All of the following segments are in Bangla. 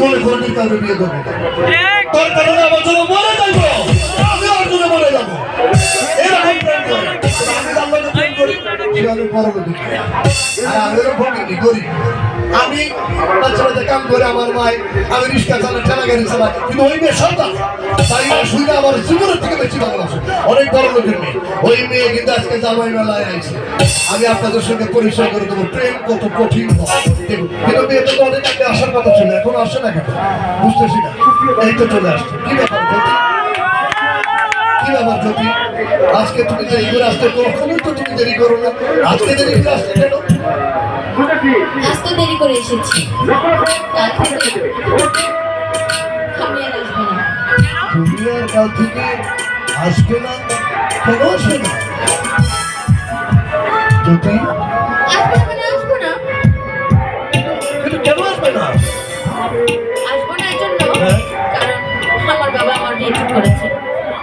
জীবনে কোনদিন কাউকে বিয়ে করব তোর কারণে আমার জন্য মরে যাব আমি ওর জন্য মরে যাব। এরকম প্রেম করে। আমি আল্লাহকে প্রেম করি সে অনেক বড় আর আমি হলো ফকির গরিব আমি কাম করে আমার মায় আমি রিক্সা চালা ঠেলা গাড়ি কিন্তু ওই মেয়ে সন্তান। তাই শুনে আমার জীবনের থেকে অনেক বড় মেয়ে। ওই মেয়ে কিন্তু আজকে জামাই মেলায় আমি আপনাদের সঙ্গে পরিচয় করে দেবো। প্রেম কত কঠিন কিন্তু মেয়েটা তো অনেক আগে আসার কথা ছিল, এখন আসে না কেন? বুঝতেছি না? এই তো চলে আসছে। কি ব্যাপার কি ব্যাপার জ্যোতি? আজকে তুমি দেরি করে আসতে কখনোই তো তুমি দেরি করো না। আজকে দেরি করে আসতে কেন? আজ তো দেরি করে এসেছি। থেকে আমি আর আসব না। তুমি আর কাল থেকে আসবে না কেন আসবে না? জ্যোতি আসব মানে না কেন আসবে না? আসব না এই জন্য হ্যাঁ। কারণ আমার বাবা আমার বিয়ে ঠিক করেছে।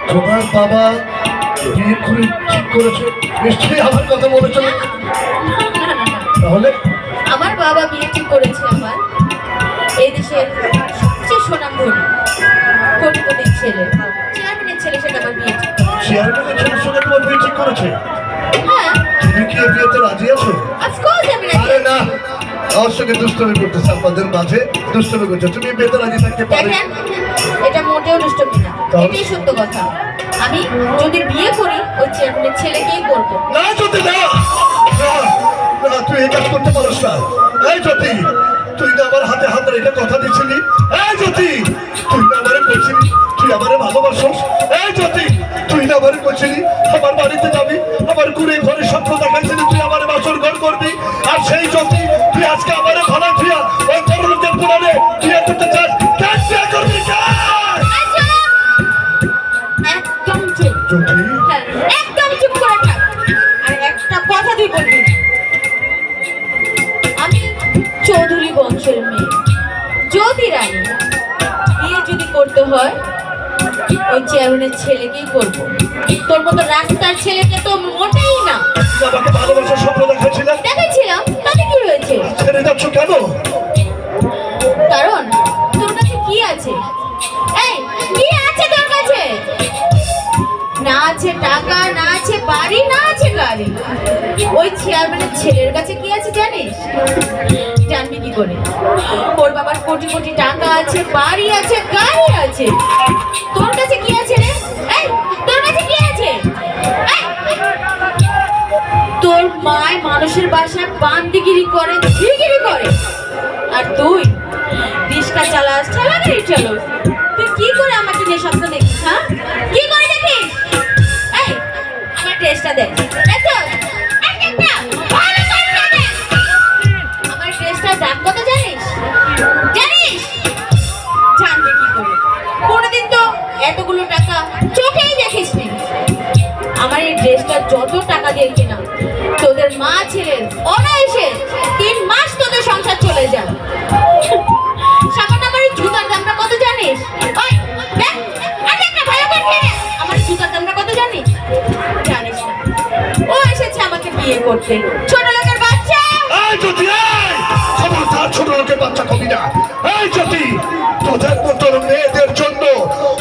তোমার বাবা বিয়ে ঠিক করেছে নিশ্চয়ই আমার কথা না। তাহলে বাবা বিয়ে ঠিক করেছে আমার এই দেশের সবচেয়ে সুনামধন্য কোটি কোটি ছেলে। চেয়ারম্যানের ছেলে সেটা আমার বিয়ে ঠিক চেয়ারম্যানের ছেলের সঙ্গে তোমার বিয়ে ঠিক করেছে? হ্যাঁ। তুমি কি এই বিয়েতে রাজি আছো? অফকোর্স আমি রাজি আরে না। আমার সঙ্গে দুষ্টমি করতেছে আমাদের মাঝে। দুষ্টমি করছে। তুমি এই বিয়েতে রাজি থাকতে পারে? এটা মোটেও দুষ্টমি না? এটাই সত্য কথা। আমি যদি বিয়ে করি ওই চেয়ারম্যানের ছেলেকেই করব। না যদি না। না, না তুই এই কাজ করতে পারিস না। এই জ্যোতি তুই তো আমার হাতে হাত রেখে কথা দিছিলি এই জ্যোতি তুই তো আমারে বলছিলি তুই আমারে ভালোবাসস। এই জ্যোতি তুই তো আমারে বলছিলি হয় ওই চেয়ারম্যানের ছেলেকেই করব। তোর মতো রাস্তার ছেলেকে তো মোটেই না। ছেলের কাছে কি আছে জানিস? জানবি কি করে? ওর বাবার কোটি কোটি টাকা আছে, বাড়ি আছে, গাড়ি আছে। তোর কাছে কি আছে রে? তোর কাছে কি আছে? তোর মায় মানুষের বাসায় বান্দিগিরি করে, ঝিগিরি করে। আর তুই, রিক্সা চালাস ঠেলা গাড়ি চালাস। তুই কি করে আমাকে নিয়ে স্বপ্ন দেখিস হ্যাঁ? কি করে দেখিস? এই, আমার ড্রেসটা দেখ। আমার যত টাকা দিয়ে কেনা, তোদের মা ছেলের অনায়াসে তিন মাস তোদের সংসার চলে যায় আমার জুতার দামটা কত জানিস। আমার জুতার দামটা কত জানিস? জানিস না। ও এসেছে আমাকে বিয়ে করতে। তোদের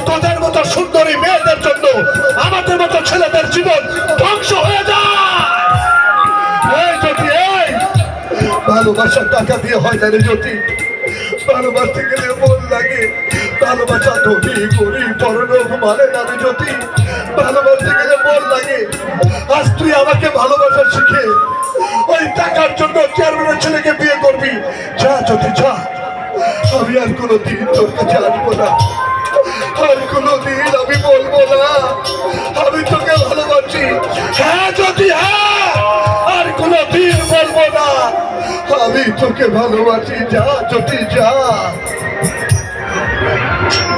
তোদের মতো সুন্দরী মেয়েদের জন্য ভালোবাসার টাকা দিয়ে হয় না রে জ্যোতি ভালোবাসতে গেলে মন লাগে, ভালোবাসা ধনী গরিব পরলোক মানে না রে জ্যোতি ভালোবাসতে গেলে মন লাগে। আজ তুই আমাকে ভালোবাসা শিখে ওই টাকার জন্য চেয়ারম্যানের ছেলেকে বিয়ে করবি। যা জ্যোতি যা, আমি আর কোনো দিন তোর কাছে আসব না। আর কোনো দিন আমি বলব না, আমি তোকে ভালোবাসি। হ্যাঁ জ্যোতি হ্যাঁ! আমি তোকে ভালোবাসি যা জ্যোতি যা।